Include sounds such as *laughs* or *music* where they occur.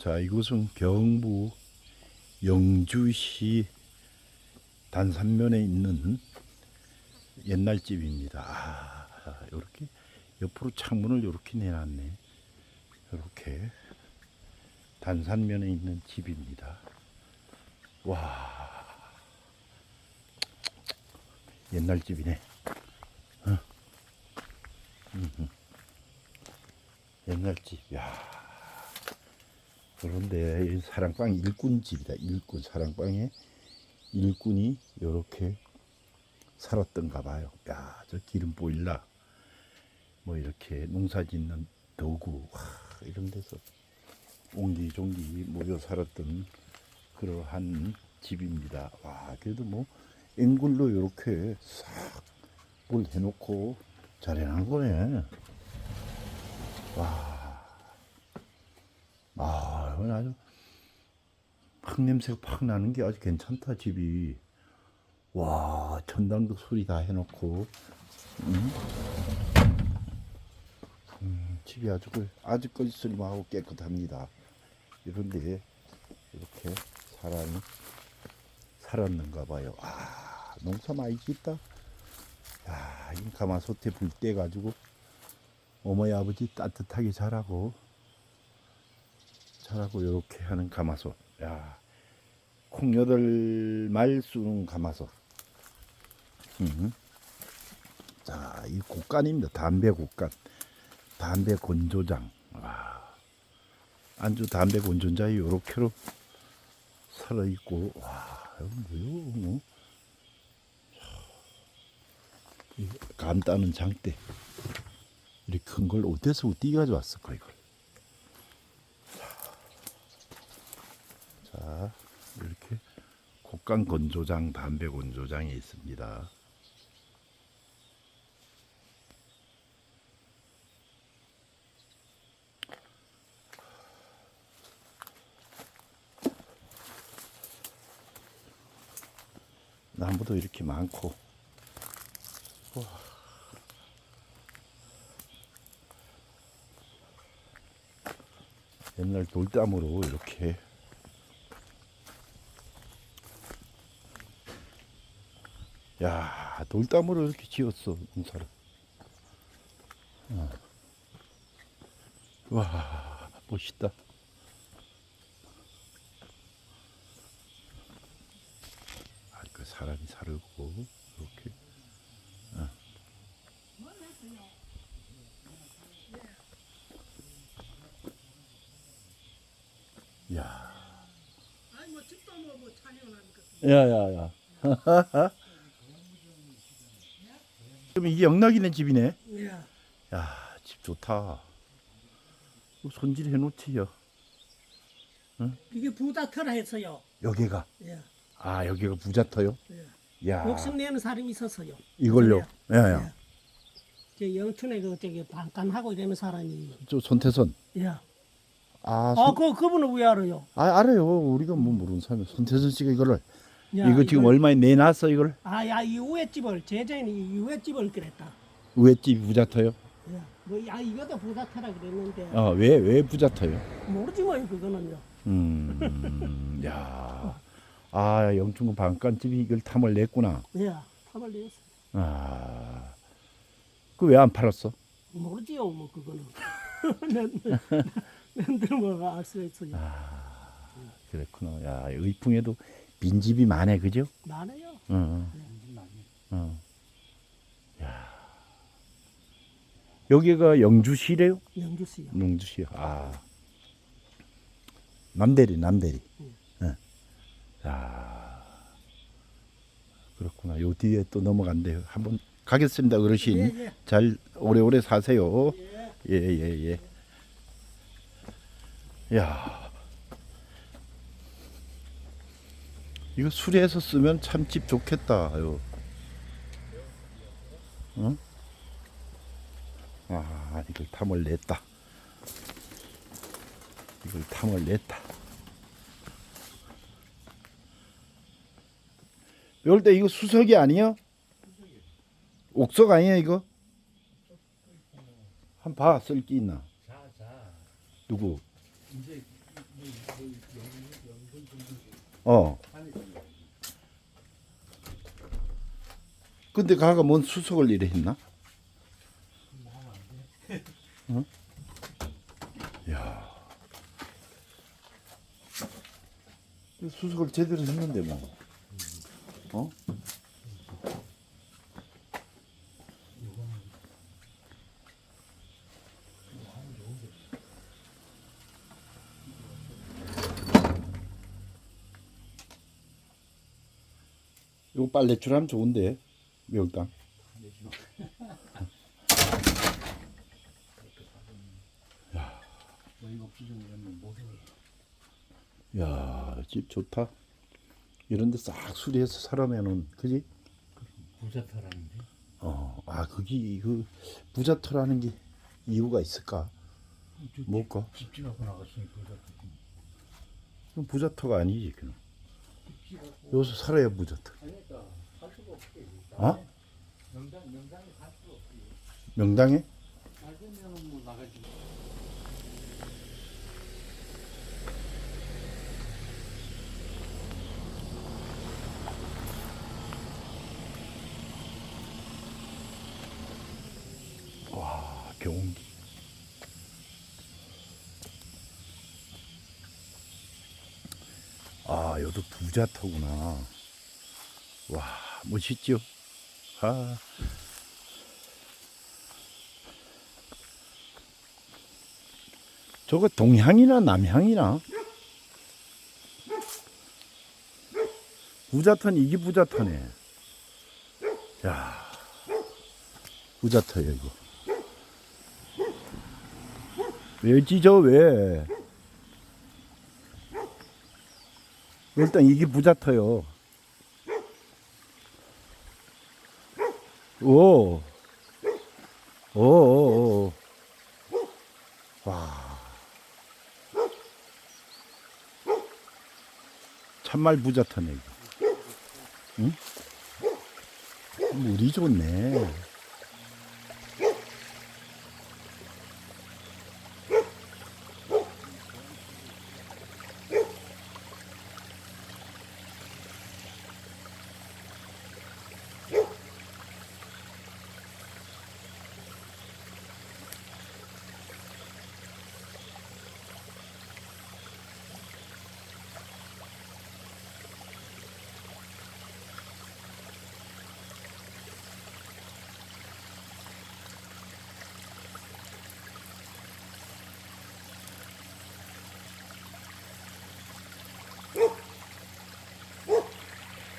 자, 이곳은 경부 영주시 단산면에 있는 옛날 집입니다. 아, 이렇게 옆으로 창문을 이렇게 내놨네. 이렇게 단산면에 있는 집입니다. 와, 옛날 집이네. 어. 옛날 집, 야. 그런데 이 사랑방 일꾼 집이다. 일꾼 사랑방에 일꾼이 이렇게 살았던가 봐요. 야, 저 기름 보일러 뭐 이렇게 농사 짓는 도구 와, 이런 데서 옹기종기 모여 살았던 그러한 집입니다. 와, 그래도 뭐 앵글로 이렇게 싹 뭘 해놓고 잘 해놓은 거네. 와. 아, 이건 아주 팍 냄새가 팍 나는 게 아주 괜찮다 집이. 와, 천당도 소리 다 해놓고, 음? 음, 집이 아주 그 아주 거짓소리만 깨끗합니다. 이런데 이렇게 사람이 살았는가 봐요. 아, 농사 많이 짓다. 야, 이 가마솥에 불때 가지고 어머니 아버지 따뜻하게 자라고 자라고 이렇게 하는 가마솥. 야, 콩 여덟 말 쑤는 가마솥. 음. 자, 이 곡간입니다. 담배 곡간. 담배 건조장. 와. 안주 담배 건조장이 요렇게로 살아 있고, 와, 뭐요? 뭐. 이감 따는 장대. 이렇게 큰 걸 어디서 어디 가져왔을까, 이걸. 자, 이렇게 곡간 건조장, 담배 건조장이 있습니다. 나무도 이렇게 많고. 우와. 옛날 돌담으로 이렇게 야 돌담으로 이렇게 지었어 농사를 어. 와 멋있다 아, 그 사람이 살고 이렇게 어. 야 야야야. *laughs* 그럼 이게 영락이네 집이네. 예. 야, 집 좋다. 손질해 놓지요. 이게 부다터라 했어요. 여기가 예. 아 여기가 부자터요. 예. 야, 욕심 내는 사람이 있었어요. 이걸요. 예. 야야. 저 영춘에 그 저기 반간하고 이러는 사람이. 저 손태선. 예. 아, 아, 손, 그 그분은 왜 알아요? 아 알아요. 우리가 뭐 모르는 사람이 손태선 씨가 이거를 야, 이거 지금 이걸- 얼마에 내놨어 이걸 아, 야, 이 우회집을 제자인이 이 우회집을 그랬다. 왜집 부자터요? 예. 뭐, 야, 이것도 부다터라 그랬는데 어, 왜왜 부자터요? 모르지 뭐 그거는요. 음, *laughs* 야, 아 영춘군 반간집이 이걸 탐을 냈구나. 예. 탑을 내었어. 아, 그 왜 안 팔았어? 모르지요, 뭐 그거는. *laughs* nen들 뭐가 알 수 있어요. 그랬구나. 야, 의풍에도 빈집이 많네, 그죠? 많아요. 어, 어. 야, 여기가 영주시래요? 영주시요. 영주시. 아, 남대리, 남대리. 예. 야, 그렇구나. 요 뒤에 또 넘어간대요. 한번 가겠습니다, 어르신. 예, 예. 잘 오래오래 사세요. 예, 예, 예. 야. 이거 수리해서 쓰면 참집 좋겠다. 요. 응? 아, 이걸 탐을 냈다. 이걸 탐을 냈다. 이럴 때 이거 수석이 아니야? 옥석 아니야 이거? 한 봐, 쓸게 있나? 누구? 어. 근데 가가 뭔 수석을 이래 했나? 응? 야. 수석을 제대로 했는데 뭐. 어? 이거 빨래줄 하면 좋은데 매울당. 못해. 야, 집 좋다. 이런데 싹 수리해서 살아면은 그지? 부자타라는데. 어, 아 거기 그 부자터라는 게 이유가 있을까? 뭘까? 집지 갖고 나갔으니 부자타. 그럼 부자터가 아니지 그럼. 여기서 살아야 부자터. 그러니까 할 수가 없지. 어? 명당 명당에 갈 수가 없지. 명당에? 아, 여기도 부자터구나. 와, 멋있죠? 아. 저거 동향이나 남향이나? 부자터는 이게 부자터네. 야, 부자터야 이거. 왜 찢어 왜? 일단 이게 부자터요. 오. 오, 오, 오. 와. 참말 부자터네, 이거. 응? 물이 좋네.